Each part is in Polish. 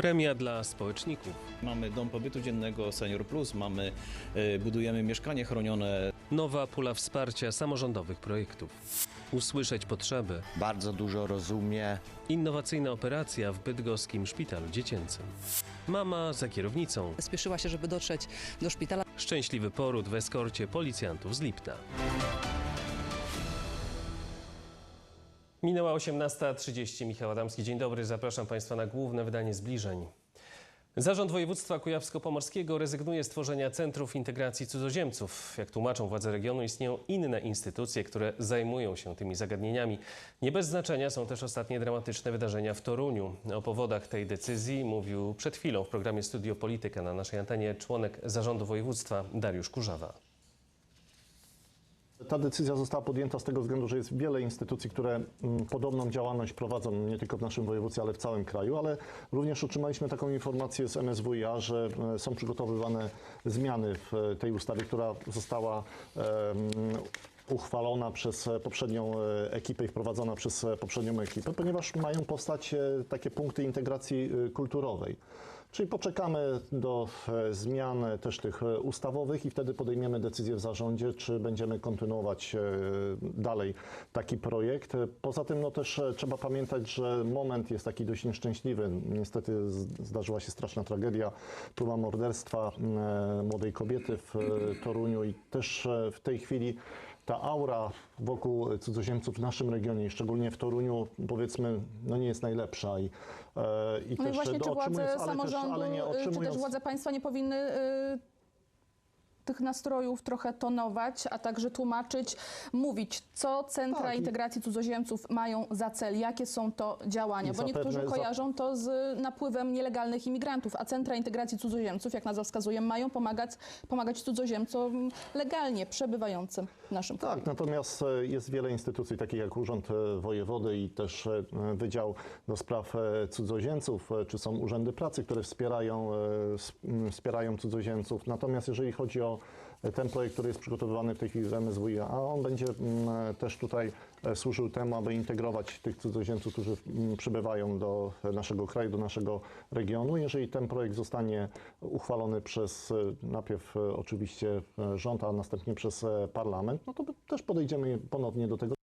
Premia dla społeczników. Mamy dom pobytu dziennego Senior Plus, mamy, y, budujemy mieszkanie chronione. Nowa pula wsparcia samorządowych projektów. Usłyszeć potrzeby. bardzo dużo rozumie. Innowacyjna operacja w bydgoskim szpitalu dziecięcym. Mama za kierownicą. Spieszyła się, żeby dotrzeć do szpitala. Szczęśliwy poród w eskorcie policjantów z Lipna. Minęła 18.30. Michał Adamski, dzień dobry. Zapraszam Państwa na główne wydanie zbliżeń. Zarząd Województwa Kujawsko-Pomorskiego rezygnuje z tworzenia centrów integracji cudzoziemców. Jak tłumaczą władze regionu, istnieją inne instytucje, które zajmują się tymi zagadnieniami. Nie bez znaczenia są też ostatnie dramatyczne wydarzenia w Toruniu. O powodach tej decyzji mówił przed chwilą w programie Studio Polityka na naszej antenie członek zarządu województwa Dariusz Kurzawa. Ta decyzja została podjęta z tego względu, że jest wiele instytucji, które mm, podobną działalność prowadzą nie tylko w naszym województwie, ale w całym kraju, ale również otrzymaliśmy taką informację z MSWiA, że e, są przygotowywane zmiany w e, tej ustawie, która została uchwalona przez e, poprzednią ekipę i wprowadzona przez poprzednią ekipę, ponieważ mają powstać takie punkty integracji kulturowej. Czyli poczekamy do e, zmian e, też tych e, ustawowych i wtedy podejmiemy decyzję w zarządzie, czy będziemy kontynuować dalej taki projekt. Poza tym no też trzeba pamiętać, że moment jest taki dość nieszczęśliwy. Niestety zdarzyła się straszna tragedia, próba morderstwa młodej kobiety w Toruniu i też w tej chwili ta aura wokół cudzoziemców w naszym regionie, i szczególnie w Toruniu, powiedzmy, no nie jest najlepsza. I, e, i No i też właśnie, czy władze ale też- samorządu, ale nie y, czy też władze państwa nie powinny y, tych nastrojów trochę tonować, a także tłumaczyć, mówić, co centra Tak, integracji cudzoziemców mają za cel, jakie są to działania, bo niektórzy kojarzą to z napływem nielegalnych imigrantów, a centra integracji cudzoziemców, jak nazwa wskazuje, mają pomagać, pomagać cudzoziemcom legalnie przebywającym w naszym kraju. Tak, natomiast e, jest wiele instytucji, takich jak Urząd e, Wojewody i też e, Wydział do Spraw Cudzoziemców, czy są urzędy pracy, które wspierają, wspierają cudzoziemców. Natomiast jeżeli chodzi o ten projekt, który jest przygotowywany w tej chwili w MSWiA, a on będzie m, e, też tutaj e, służył temu, aby integrować tych cudzoziemców, którzy m, przybywają do naszego kraju, do naszego regionu. Jeżeli ten projekt zostanie uchwalony przez e, najpierw e, oczywiście rząd, a następnie przez parlament, no to też podejdziemy ponownie do tego.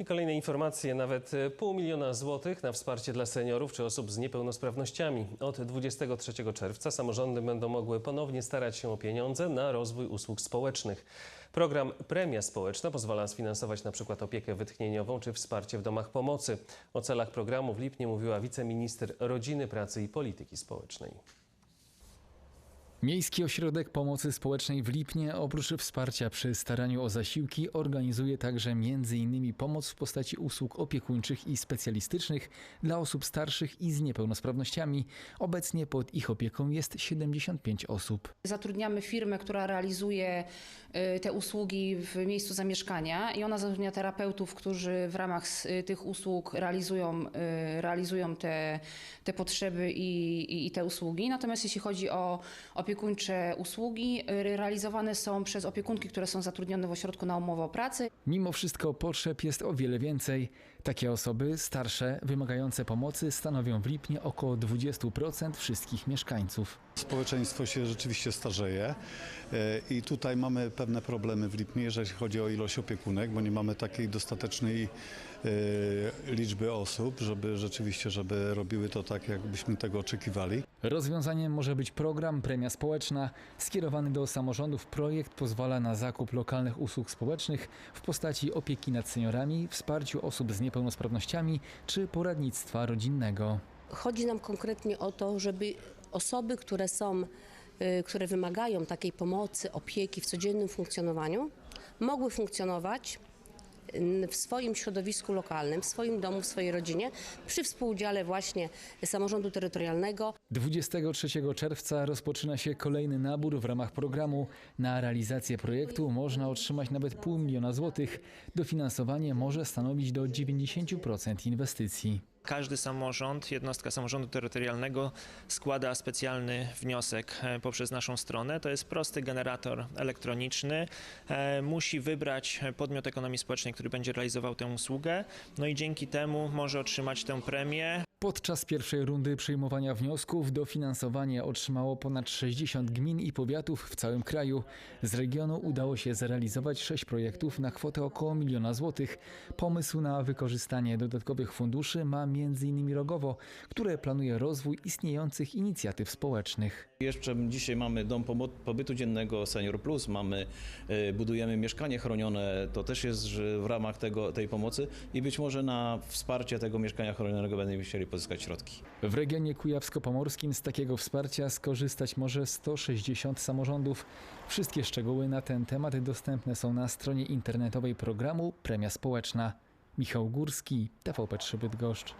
I kolejne informacje, nawet e, pół miliona złotych na wsparcie dla seniorów czy osób z niepełnosprawnościami. Od 23 czerwca samorządy będą mogły ponownie starać się o pieniądze na rozwój usług społecznych. Program Premia Społeczna pozwala sfinansować na przykład opiekę wytchnieniową czy wsparcie w domach pomocy. O celach programu w lipnie mówiła wiceminister Rodziny, Pracy i Polityki Społecznej. Miejski Ośrodek Pomocy Społecznej w Lipnie oprócz wsparcia przy staraniu o zasiłki organizuje także m.in. pomoc w postaci usług opiekuńczych i specjalistycznych dla osób starszych i z niepełnosprawnościami. Obecnie pod ich opieką jest 75 osób. Zatrudniamy firmę, która realizuje y, te usługi w miejscu zamieszkania i ona zatrudnia terapeutów, którzy w ramach y, tych usług realizują, y, realizują te, te potrzeby i, i, i te usługi. Natomiast jeśli chodzi o opiekuńcze usługi, y, realizowane są przez opiekunki, które są zatrudnione w ośrodku na umowę o pracę. Mimo wszystko potrzeb jest o wiele więcej. Takie osoby starsze, wymagające pomocy stanowią w Lipnie około 20% wszystkich mieszkańców. Społeczeństwo się rzeczywiście starzeje e, i tutaj mamy pewne problemy w Lipnie, jeżeli chodzi o ilość opiekunek, bo nie mamy takiej dostatecznej e, liczby osób, żeby rzeczywiście, żeby robiły to tak, jakbyśmy tego oczekiwali. Rozwiązaniem może być program Premia Społeczna. Skierowany do samorządów projekt pozwala na zakup lokalnych usług społecznych w postaci opieki nad seniorami, wsparciu osób z niepełnosprawnościami czy poradnictwa rodzinnego. Chodzi nam konkretnie o to, żeby osoby, które są, y, które wymagają takiej pomocy, opieki w codziennym funkcjonowaniu, mogły funkcjonować w swoim środowisku lokalnym, w swoim domu, w swojej rodzinie, przy współudziale właśnie samorządu terytorialnego, 23 czerwca rozpoczyna się kolejny nabór w ramach programu. Na realizację projektu można otrzymać nawet pół miliona złotych. Dofinansowanie może stanowić do 90% inwestycji. Każdy samorząd, jednostka samorządu terytorialnego składa specjalny wniosek e, poprzez naszą stronę. To jest prosty generator elektroniczny. E, Musi wybrać podmiot ekonomii społecznej, który będzie realizował tę usługę. No i dzięki temu może otrzymać tę premię. Podczas pierwszej rundy przyjmowania wniosków dofinansowanie otrzymało ponad 60 gmin i powiatów w całym kraju. Z regionu udało się zrealizować sześć projektów na kwotę około miliona złotych. Pomysł na wykorzystanie dodatkowych funduszy ma m.in. Rogowo, które planuje rozwój istniejących inicjatyw społecznych. Jeszcze dzisiaj mamy dom pobytu dziennego Senior Plus, mamy, y, budujemy mieszkanie chronione, to też jest w ramach tego, tej pomocy i być może na wsparcie tego mieszkania chronionego będziemy chcieli pozyskać środki. W regionie kujawsko-pomorskim z takiego wsparcia skorzystać może 160 samorządów. Wszystkie szczegóły na ten temat dostępne są na stronie internetowej programu Premia Społeczna. Michał Górski, TVP3 Bydgoszcz.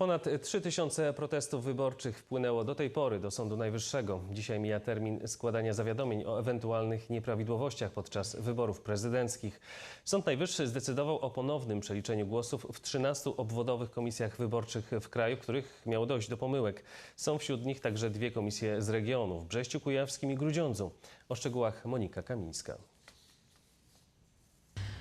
Ponad 3000 protestów wyborczych wpłynęło do tej pory do Sądu Najwyższego. Dzisiaj mija termin składania zawiadomień o ewentualnych nieprawidłowościach podczas wyborów prezydenckich. Sąd Najwyższy zdecydował o ponownym przeliczeniu głosów w 13 obwodowych komisjach wyborczych w kraju, w których miało dojść do pomyłek. Są wśród nich także dwie komisje z regionu w Brześciu Kujawskim i Grudziądzu. O szczegółach Monika Kamińska.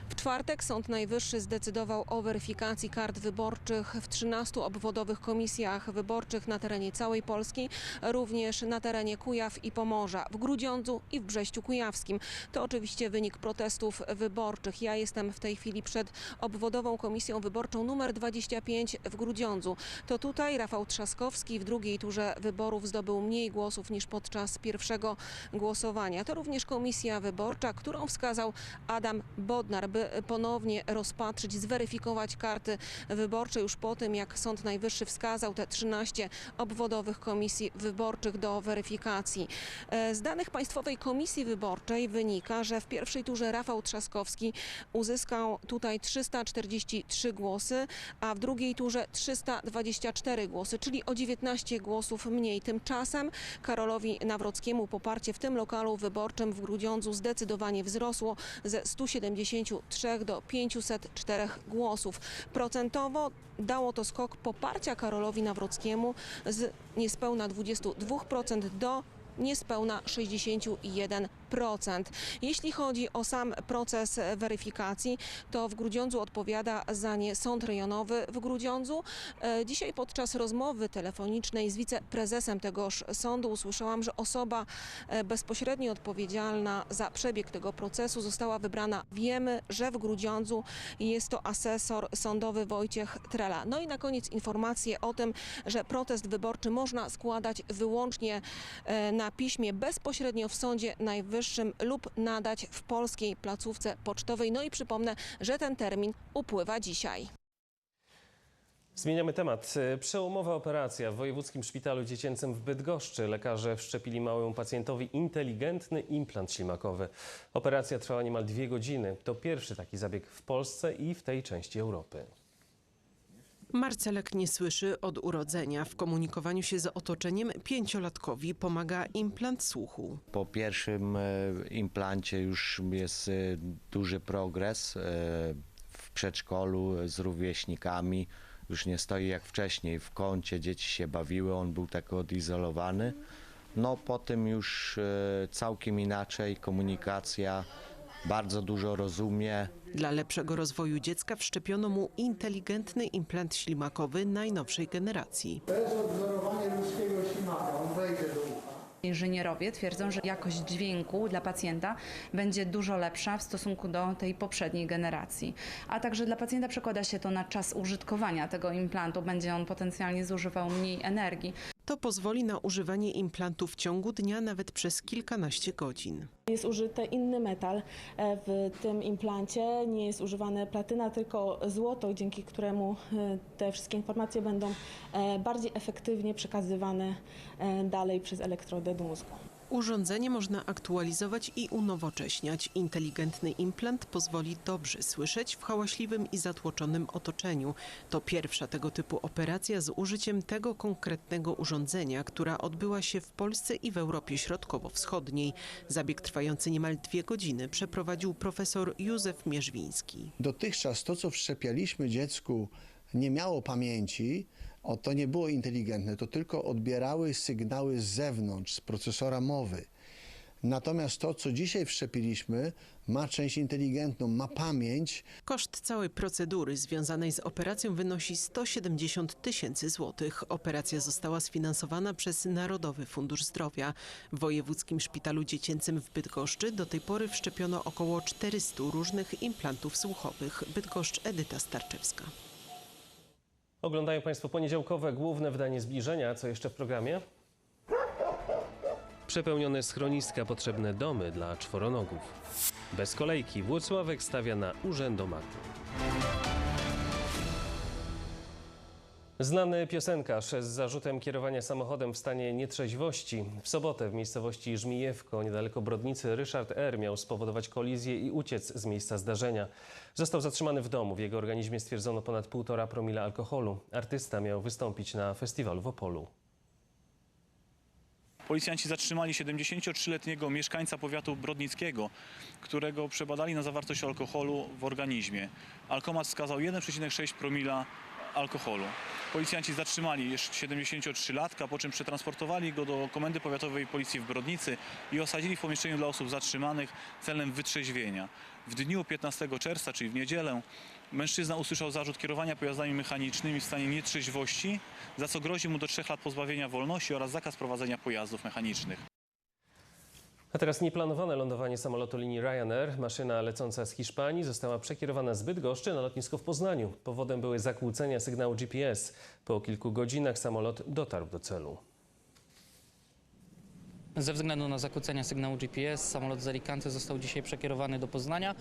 W czwartek Sąd Najwyższy zdecydował o weryfikacji kart wyborczych w 13 obwodowych komisjach wyborczych na terenie całej Polski, również na terenie Kujaw i Pomorza, w Grudziądzu i w Brześciu Kujawskim. To oczywiście wynik protestów wyborczych. Ja jestem w tej chwili przed obwodową komisją wyborczą numer 25 w Grudziądzu. To tutaj Rafał Trzaskowski w drugiej turze wyborów zdobył mniej głosów niż podczas pierwszego głosowania. To również komisja wyborcza, którą wskazał Adam Bodnar, by ponownie rozpatrzyć, zweryfikować karty wyborcze już po tym, jak Sąd Najwyższy wskazał te 13 obwodowych komisji wyborczych do weryfikacji. E, Z danych Państwowej Komisji Wyborczej wynika, że w pierwszej turze Rafał Trzaskowski uzyskał tutaj 343 głosy, a w drugiej turze 324 głosy, czyli o 19 głosów mniej. Tymczasem Karolowi Nawrockiemu poparcie w tym lokalu wyborczym w Grudziądzu zdecydowanie wzrosło ze 173 do 504 głosów. Procentowo dało to skok poparcia Karolowi Nawrockiemu z niespełna 22% do niespełna 61%. Jeśli chodzi o sam proces weryfikacji, to w Grudziądzu odpowiada za nie Sąd Rejonowy w Grudziądzu. E, Dzisiaj podczas rozmowy telefonicznej z wiceprezesem tegoż sądu usłyszałam, że osoba e, bezpośrednio odpowiedzialna za przebieg tego procesu została wybrana. Wiemy, że w Grudziądzu jest to asesor sądowy Wojciech Trela. No i na koniec informacje o tym, że protest wyborczy można składać wyłącznie e, na piśmie bezpośrednio w Sądzie Najwyższym lub nadać w polskiej placówce pocztowej. No i przypomnę, że ten termin upływa dzisiaj. Zmieniamy temat. Przełomowa operacja w Wojewódzkim Szpitalu Dziecięcym w Bydgoszczy. Lekarze wszczepili małemu pacjentowi inteligentny implant ślimakowy. Operacja trwała niemal dwie godziny. To pierwszy taki zabieg w Polsce i w tej części Europy. Marcelek nie słyszy od urodzenia. W komunikowaniu się z otoczeniem pięciolatkowi pomaga implant słuchu. Po pierwszym e, implancie już jest e, duży progres e, w przedszkolu z rówieśnikami. Już nie stoi jak wcześniej w kącie, dzieci się bawiły, on był tak odizolowany. No potem już e, całkiem inaczej, komunikacja, bardzo dużo rozumie. Dla lepszego rozwoju dziecka wszczepiono mu inteligentny implant ślimakowy najnowszej generacji. Inżynierowie twierdzą, że jakość dźwięku dla pacjenta będzie dużo lepsza w stosunku do tej poprzedniej generacji. A także dla pacjenta przekłada się to na czas użytkowania tego implantu. Będzie on potencjalnie zużywał mniej energii. To pozwoli na używanie implantu w ciągu dnia nawet przez kilkanaście godzin. Jest użyty inny metal e, w tym implancie. Nie jest używane platyna, tylko złoto, dzięki któremu e, te wszystkie informacje będą e, bardziej efektywnie przekazywane dalej przez elektrodę do mózgu. Urządzenie można aktualizować i unowocześniać. Inteligentny implant pozwoli dobrze słyszeć w hałaśliwym i zatłoczonym otoczeniu. To pierwsza tego typu operacja z użyciem tego konkretnego urządzenia, która odbyła się w Polsce i w Europie Środkowo-Wschodniej. Zabieg trwający niemal dwie godziny przeprowadził profesor Józef Mierzwiński. Dotychczas to, co wszczepialiśmy dziecku, nie miało pamięci, o to nie było inteligentne, to tylko odbierały sygnały z zewnątrz, z procesora mowy. Natomiast to, co dzisiaj wszczepiliśmy, ma część inteligentną, ma pamięć, Koszt całej procedury związanej z operacją wynosi 170 tysięcy złotych. Operacja została sfinansowana przez Narodowy Fundusz Zdrowia. W Wojewódzkim Szpitalu Dziecięcym w Bydgoszczy do tej pory wszczepiono około 400 różnych implantów słuchowych. Bydgoszcz Edyta Starczewska. Oglądają Państwo poniedziałkowe główne wydanie zbliżenia. Co jeszcze w programie? Przepełnione schroniska, potrzebne domy dla czworonogów. Bez kolejki Włocławek stawia na urzędomaty. Znany piosenkarz z zarzutem kierowania samochodem w stanie nietrzeźwości. W sobotę w miejscowości Żmijewko, niedaleko Brodnicy, Ryszard R. miał spowodować kolizję i uciec z miejsca zdarzenia. Został zatrzymany w domu. W jego organizmie stwierdzono ponad 1,5 promila alkoholu. Artysta miał wystąpić na festiwalu w Opolu. Policjanci zatrzymali 73-letniego mieszkańca powiatu brodnickiego, którego przebadali na zawartość alkoholu w organizmie. Alkomat wskazał 1,6 promila alkoholu. Policjanci zatrzymali jeszcze 73-latka, po czym przetransportowali go do Komendy Powiatowej Policji w Brodnicy i osadzili w pomieszczeniu dla osób zatrzymanych celem wytrzeźwienia. W dniu 15 czerwca, czyli w niedzielę, mężczyzna usłyszał zarzut kierowania pojazdami mechanicznymi w stanie nietrzeźwości, za co grozi mu do 3 lat pozbawienia wolności oraz zakaz prowadzenia pojazdów mechanicznych. A teraz nieplanowane lądowanie samolotu linii Ryanair. Maszyna lecąca z Hiszpanii została przekierowana z Bydgoszczy na lotnisko w Poznaniu. Powodem były zakłócenia sygnału GPS. Po kilku godzinach samolot dotarł do celu. Ze względu na zakłócenia sygnału GPS samolot z Alicante został dzisiaj przekierowany do Poznania.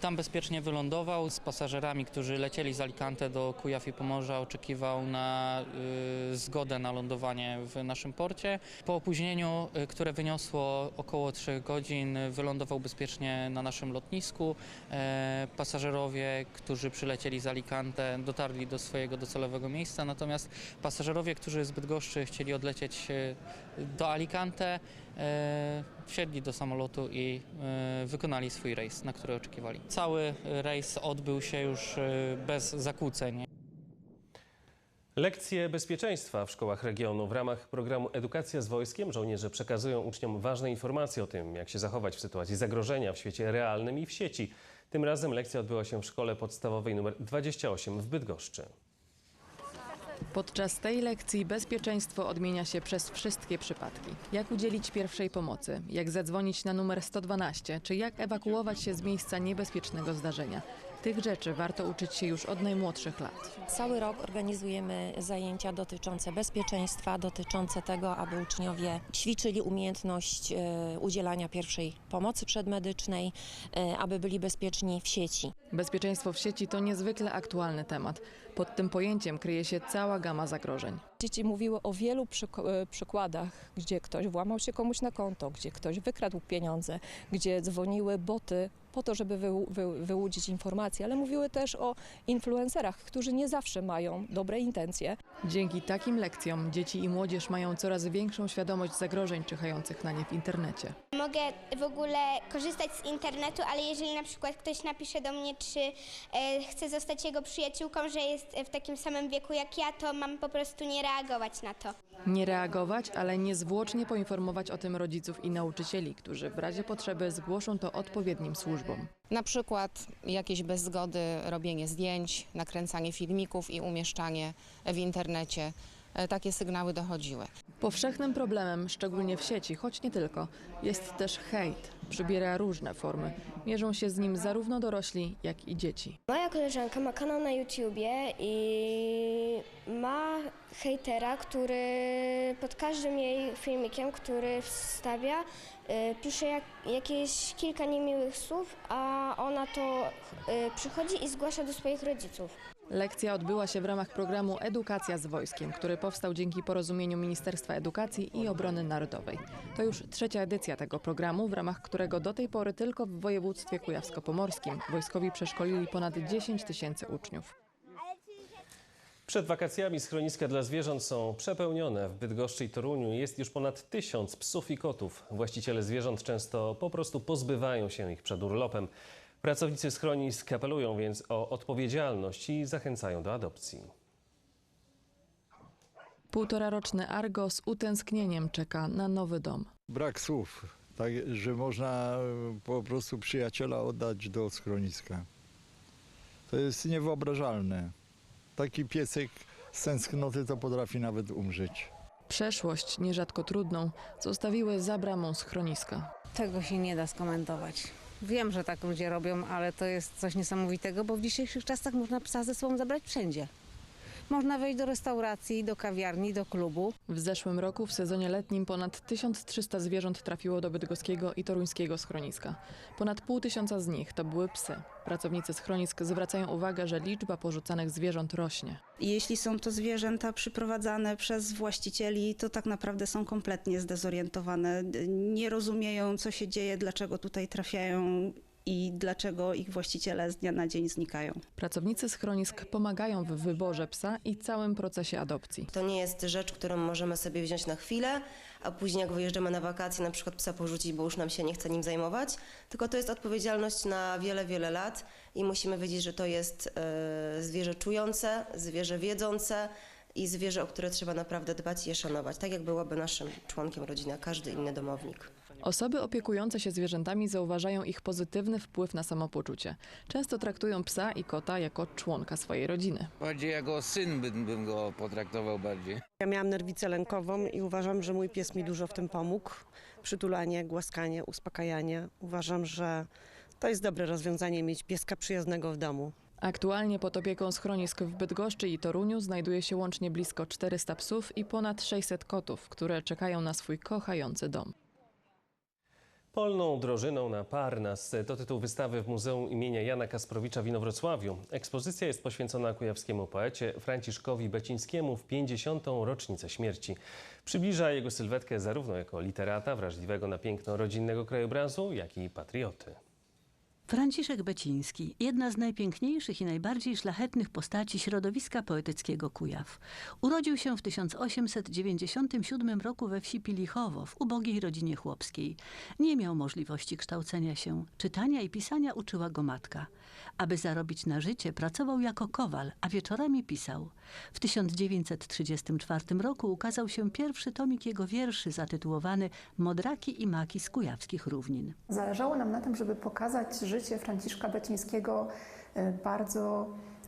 Tam bezpiecznie wylądował z pasażerami, którzy lecieli z Alicante do Kujaw i Pomorza. Oczekiwał na y, zgodę na lądowanie w naszym porcie. Po opóźnieniu, y, które wyniosło około 3 godzin, wylądował bezpiecznie na naszym lotnisku. E, pasażerowie, którzy przylecieli z Alicante, dotarli do swojego docelowego miejsca, natomiast pasażerowie, którzy z Bydgoszczy chcieli odlecieć y, do Alicante, wsiedli do samolotu i e, wykonali swój rejs, na który oczekiwali. Cały rejs odbył się już e, bez zakłóceń. Lekcje bezpieczeństwa w szkołach regionu. W ramach programu Edukacja z wojskiem żołnierze przekazują uczniom ważne informacje o tym, jak się zachować w sytuacji zagrożenia w świecie realnym i w sieci. Tym razem lekcja odbyła się w szkole podstawowej nr 28 w Bydgoszczy. Podczas tej lekcji bezpieczeństwo odmienia się przez wszystkie przypadki. Jak udzielić pierwszej pomocy, jak zadzwonić na numer 112, czy jak ewakuować się z miejsca niebezpiecznego zdarzenia. Tych rzeczy warto uczyć się już od najmłodszych lat. Cały rok organizujemy zajęcia dotyczące bezpieczeństwa, dotyczące tego, aby uczniowie ćwiczyli umiejętność e, udzielania pierwszej pomocy przedmedycznej, e, aby byli bezpieczni w sieci. Bezpieczeństwo w sieci to niezwykle aktualny temat. Pod tym pojęciem kryje się cała gama zagrożeń. Dzieci mówiły o wielu przyk- e, przykładach, gdzie ktoś włamał się komuś na konto, gdzie ktoś wykradł pieniądze, gdzie dzwoniły boty po to, żeby wy, wy, wyłudzić informacje, ale mówiły też o influencerach, którzy nie zawsze mają dobre intencje. Dzięki takim lekcjom dzieci i młodzież mają coraz większą świadomość zagrożeń czyhających na nie w internecie. Mogę w ogóle korzystać z internetu, ale jeżeli na przykład ktoś napisze do mnie, czy e, chcę zostać jego przyjaciółką, że jest w takim samym wieku jak ja, to mam po prostu nie reagować na to. Nie reagować, ale niezwłocznie poinformować o tym rodziców i nauczycieli, którzy w razie potrzeby zgłoszą to odpowiednim służbom. Na przykład jakieś bez zgody robienie zdjęć, nakręcanie filmików i umieszczanie w internecie. E, Takie sygnały dochodziły. Powszechnym problemem, szczególnie w sieci, choć nie tylko, jest też hejt. Przybiera różne formy. Mierzą się z nim zarówno dorośli, jak i dzieci. Moja koleżanka ma kanał na YouTubie i ma hejtera, który pod każdym jej filmikiem, który wstawia, y, pisze jak, jakieś kilka niemiłych słów, a ona to y, przychodzi i zgłasza do swoich rodziców. Lekcja odbyła się w ramach programu Edukacja z wojskiem, który powstał dzięki porozumieniu Ministerstwa Edukacji i Obrony Narodowej. To już trzecia edycja tego programu, w ramach którego do tej pory tylko w województwie kujawsko-pomorskim wojskowi przeszkolili ponad 10 tysięcy uczniów. Przed wakacjami schroniska dla zwierząt są przepełnione. W Bydgoszczy i Toruniu jest już ponad tysiąc psów i kotów. Właściciele zwierząt często po prostu pozbywają się ich przed urlopem. Pracownicy schronisk apelują więc o odpowiedzialność i zachęcają do adopcji. Półtoraroczny Argo z utęsknieniem czeka na nowy dom. Brak słów. tak, że można e, po prostu przyjaciela oddać do schroniska. To jest niewyobrażalne. Taki piesek z tęsknoty to potrafi nawet umrzeć. Przeszłość, nierzadko trudną, zostawiły za bramą schroniska. Tego się nie da skomentować. Wiem, że tak ludzie robią, ale to jest coś niesamowitego, bo w dzisiejszych czasach można psa ze sobą zabrać wszędzie. Można wejść do restauracji, do kawiarni, do klubu. W zeszłym roku w sezonie letnim ponad 1300 zwierząt trafiło do bydgoskiego i toruńskiego schroniska. Ponad pół tysiąca z nich to były psy. Pracownicy schronisk zwracają uwagę, że liczba porzucanych zwierząt rośnie. Jeśli są to zwierzęta przyprowadzane przez właścicieli, to tak naprawdę są kompletnie zdezorientowane. Nie rozumieją, co się dzieje, dlaczego tutaj trafiają i dlaczego ich właściciele z dnia na dzień znikają. Pracownicy schronisk pomagają w wyborze psa i całym procesie adopcji. To nie jest rzecz, którą możemy sobie wziąć na chwilę, a później jak wyjeżdżamy na wakacje, na przykład psa porzucić, bo już nam się nie chce nim zajmować, tylko to jest odpowiedzialność na wiele, wiele lat i musimy wiedzieć, że to jest e, zwierzę czujące, zwierzę wiedzące i zwierzę, o które trzeba naprawdę dbać i je szanować, tak jak byłoby naszym członkiem rodziny, każdy inny domownik. Osoby opiekujące się zwierzętami zauważają ich pozytywny wpływ na samopoczucie. Często traktują psa i kota jako członka swojej rodziny. Bardziej jako syn bym, bym go potraktował bardziej. Ja miałam nerwicę lękową i uważam, że mój pies mi dużo w tym pomógł. Przytulanie, głaskanie, uspokajanie. Uważam, że to jest dobre rozwiązanie mieć pieska przyjaznego w domu. Aktualnie pod opieką schronisk w Bydgoszczy i Toruniu znajduje się łącznie blisko 400 psów i ponad 600 kotów, które czekają na swój kochający dom. Polną drożyną na Parnas to tytuł wystawy w Muzeum imienia Jana Kasprowicza w Inowrocławiu. Ekspozycja jest poświęcona kujawskiemu poecie Franciszkowi Becińskiemu w 50. rocznicę śmierci. Przybliża jego sylwetkę zarówno jako literata wrażliwego na piękno rodzinnego krajobrazu, jak i patrioty. Franciszek Beciński, jedna z najpiękniejszych i najbardziej szlachetnych postaci środowiska poetyckiego Kujaw. Urodził się w 1897 roku we wsi Pilichowo, w ubogiej rodzinie chłopskiej. Nie miał możliwości kształcenia się. Czytania i pisania uczyła go matka. Aby zarobić na życie, pracował jako kowal, a wieczorami pisał. W 1934 roku ukazał się pierwszy tomik jego wierszy zatytułowany Modraki i maki z kujawskich równin. Zależało nam na tym, żeby pokazać życie Franciszka Becińskiego e, bardzo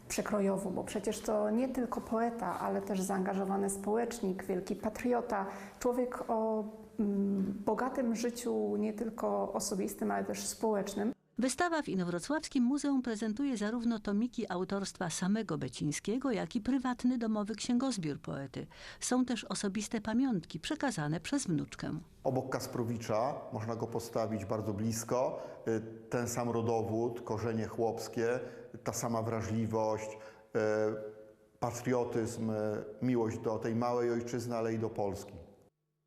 przekrojowo, bo przecież to nie tylko poeta, ale też zaangażowany społecznik, wielki patriota, człowiek o mm, bogatym życiu nie tylko osobistym, ale też społecznym. Wystawa w Inowrocławskim Muzeum prezentuje zarówno tomiki autorstwa samego Becińskiego, jak i prywatny domowy księgozbiór poety. Są też osobiste pamiątki przekazane przez wnuczkę. Obok Kasprowicza można go postawić bardzo blisko. Y, Ten sam rodowód, korzenie chłopskie, ta sama wrażliwość, y, patriotyzm, y, miłość do tej małej ojczyzny, ale i do Polski.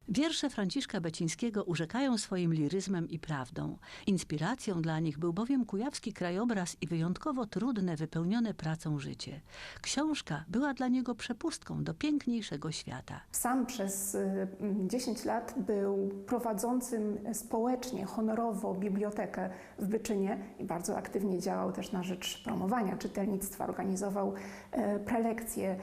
Wiersze Franciszka Becińskiego urzekają swoim liryzmem i prawdą. Inspiracją dla nich był bowiem kujawski krajobraz i wyjątkowo trudne, wypełnione pracą życie. Książka była dla niego przepustką do piękniejszego świata. Sam przez y, 10 lat był prowadzącym społecznie, honorowo bibliotekę w Byczynie i bardzo aktywnie działał też na rzecz promowania czytelnictwa. Organizował e, prelekcje,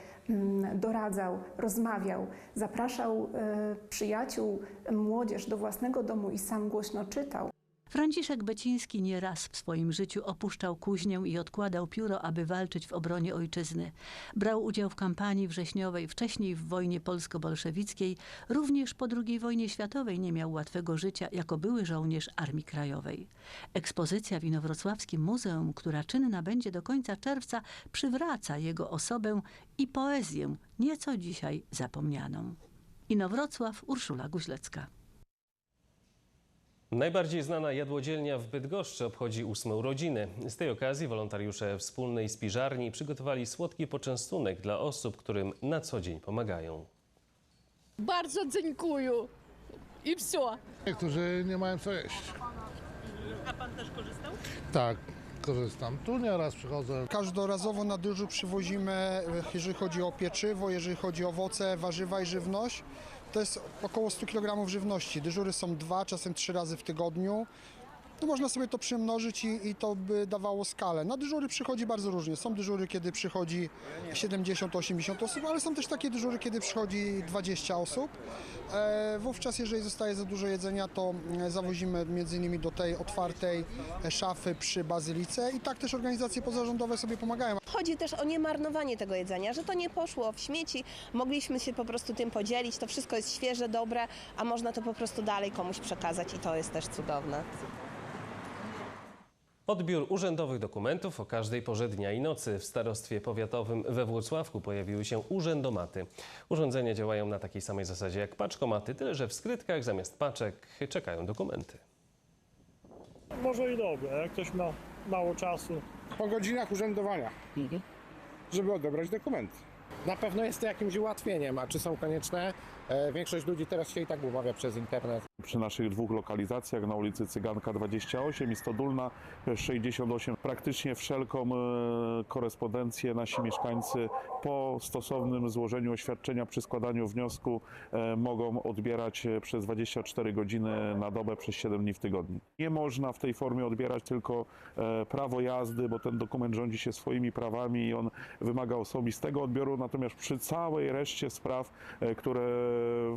doradzał, rozmawiał, zapraszał e, przyjaciół, młodzież do własnego domu i sam głośno czytał. Franciszek Beciński nieraz w swoim życiu opuszczał kuźnię i odkładał pióro, aby walczyć w obronie ojczyzny. Brał udział w kampanii wrześniowej, wcześniej w wojnie polsko-bolszewickiej. Również po II wojnie światowej nie miał łatwego życia jako były żołnierz Armii Krajowej. Ekspozycja w Inowrocławskim Muzeum, która czynna będzie do końca czerwca, przywraca jego osobę i poezję, nieco dzisiaj zapomnianą. Inowrocław, Urszula Guźlecka. Najbardziej znana jadłodzielnia w Bydgoszczy obchodzi ósme urodziny. Z tej okazji wolontariusze wspólnej spiżarni przygotowali słodki poczęstunek dla osób, którym na co dzień pomagają. Bardzo dziękuję i wsio. Niektórzy nie mają co jeść. A pan też korzystał? Tak, korzystam. Tu nieraz przychodzę. Każdorazowo na dyżu przywozimy, jeżeli chodzi o pieczywo, jeżeli chodzi o owoce, warzywa i żywność. To jest około 100 kg żywności. Dyżury są dwa, czasem trzy razy w tygodniu. No można sobie to przemnożyć i, i to by dawało skalę. Na dyżury przychodzi bardzo różnie. Są dyżury, kiedy przychodzi 70-80 osób, ale są też takie dyżury, kiedy przychodzi 20 osób. E, wówczas, jeżeli zostaje za dużo jedzenia, to e, zawozimy między innymi do tej otwartej e, szafy przy bazylice i tak też organizacje pozarządowe sobie pomagają. Chodzi też o niemarnowanie tego jedzenia, że to nie poszło w śmieci, mogliśmy się po prostu tym podzielić, to wszystko jest świeże, dobre, a można to po prostu dalej komuś przekazać i to jest też cudowne. Odbiór urzędowych dokumentów o każdej porze dnia i nocy. W starostwie powiatowym we Włocławku pojawiły się urzędomaty. Urządzenia działają na takiej samej zasadzie jak paczkomaty, tyle że w skrytkach zamiast paczek czekają dokumenty. Może i dobre, jak ktoś ma mało czasu. Po godzinach urzędowania, żeby odebrać dokumenty. Na pewno jest to jakimś ułatwieniem, a czy są konieczne? E, Większość ludzi teraz się i tak umawia przez internet. Przy naszych dwóch lokalizacjach na ulicy Cyganka 28 i Stodulna 68 praktycznie wszelką e, korespondencję nasi mieszkańcy po stosownym złożeniu oświadczenia przy składaniu wniosku e, mogą odbierać przez 24 godziny na dobę przez 7 dni w tygodniu. Nie można w tej formie odbierać tylko prawo jazdy, bo ten dokument rządzi się swoimi prawami i on wymaga osobistego odbioru, natomiast przy całej reszcie spraw, które,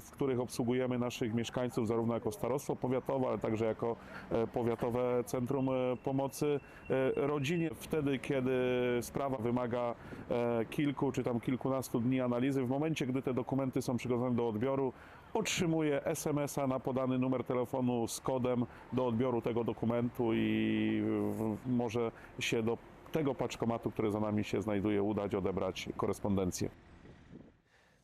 w których obsługujemy naszych mieszkańców, zarówno jako starostwo powiatowe, ale także jako e, powiatowe centrum e, pomocy e, rodzinie, wtedy kiedy sprawa wymaga kilku czy tam kilkunastu dni analizy, w momencie gdy te dokumenty są przygotowane do odbioru, otrzymuje SMS-a na podany numer telefonu z kodem do odbioru tego dokumentu i może się do tego paczkomatu, który za nami się znajduje, udać odebrać korespondencję.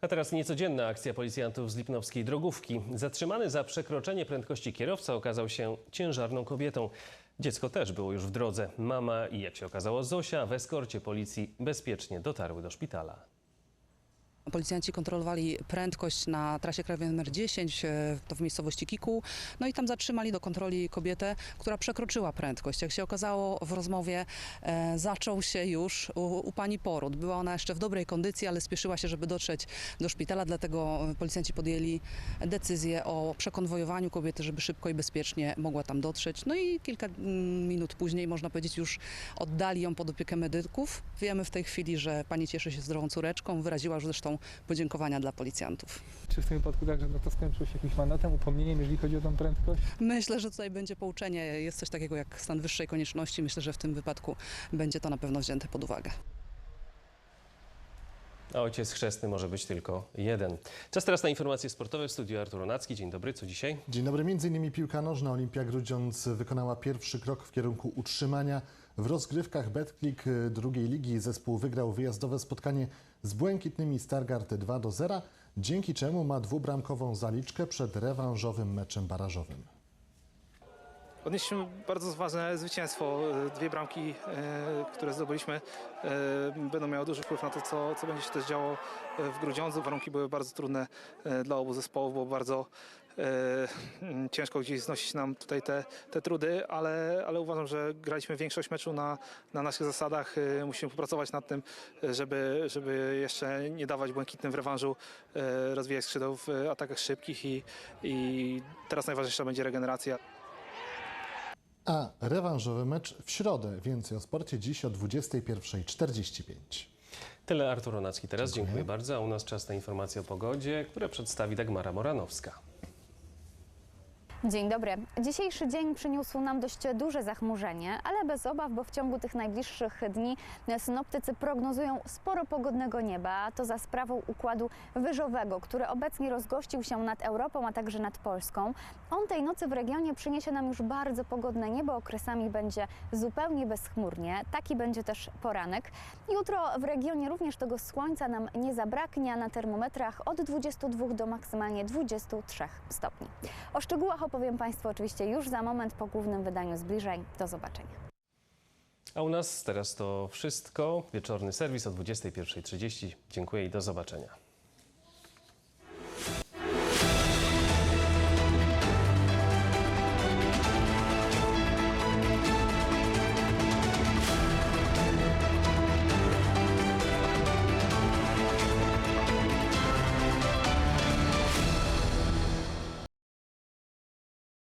A teraz niecodzienna akcja policjantów z Lipnowskiej Drogówki. Zatrzymany za przekroczenie prędkości kierowca okazał się ciężarną kobietą. Dziecko też było już w drodze. Mama i jak się okazało Zosia w eskorcie policji bezpiecznie dotarły do szpitala. Policjanci kontrolowali prędkość na trasie krajowej nr 10, e, to w miejscowości Kiku, no i tam zatrzymali do kontroli kobietę, która przekroczyła prędkość. Jak się okazało w rozmowie, e, zaczął się już u, u pani poród. Była ona jeszcze w dobrej kondycji, ale spieszyła się, żeby dotrzeć do szpitala, dlatego policjanci podjęli decyzję o przekonwojowaniu kobiety, żeby szybko i bezpiecznie mogła tam dotrzeć. No i kilka mm, minut później, można powiedzieć, już oddali ją pod opiekę medyków. Wiemy w tej chwili, że pani cieszy się zdrową córeczką, wyraziła już zresztą podziękowania dla policjantów. Czy w tym wypadku także no to skończyło się jakimś mandatem, upomnieniem, jeżeli chodzi o tą prędkość? Myślę, że tutaj będzie pouczenie. Jest coś takiego jak stan wyższej konieczności. Myślę, że w tym wypadku będzie to na pewno wzięte pod uwagę. A ojciec chrzestny może być tylko jeden. Czas teraz na informacje sportowe w studiu Artur Onacki. Dzień dobry, co dzisiaj? Dzień dobry. Między innymi piłka nożna Olimpia Grudziądz wykonała pierwszy krok w kierunku utrzymania. W rozgrywkach Betclic drugiej ligi zespół wygrał wyjazdowe spotkanie z błękitnymi Stargard 2 do 0, dzięki czemu ma dwubramkową zaliczkę przed rewanżowym meczem barażowym. Odnieśliśmy bardzo ważne zwycięstwo. Dwie bramki, e, które zdobyliśmy, e, będą miały duży wpływ na to, co, co będzie się też działo e, w Grudziądzu. Warunki były bardzo trudne dla obu zespołów, było bardzo ciężko gdzieś znosić nam tutaj te, te trudy, ale, ale uważam, że graliśmy większość meczu na, na naszych zasadach. Musimy popracować nad tym, żeby, żeby jeszcze nie dawać błękitnym w rewanżu, rozwijać skrzydeł w atakach szybkich i, i teraz najważniejsza będzie regeneracja. A rewanżowy mecz w środę. Więcej o sporcie dziś o 21.45. Tyle Artur Onacki teraz. Dziękuję. bardzo. A u nas czas na informacje o pogodzie, które przedstawi Dagmara Moranowska. Dzień dobry. Dzisiejszy dzień przyniósł nam dość duże zachmurzenie, ale bez obaw, bo w ciągu tych najbliższych dni synoptycy prognozują sporo pogodnego nieba, a to za sprawą układu wyżowego, który obecnie rozgościł się nad Europą, a także nad Polską. On tej nocy w regionie przyniesie nam już bardzo pogodne niebo, okresami będzie zupełnie bezchmurnie. Taki będzie też poranek. Jutro w regionie również tego słońca nam nie zabraknie, a na termometrach od 22 do maksymalnie 23 stopni. O szczegółach opowiem Państwu oczywiście już za moment po głównym wydaniu zbliżeń. Do zobaczenia. A u nas teraz to wszystko. Wieczorny serwis o 21.30. Dziękuję i do zobaczenia.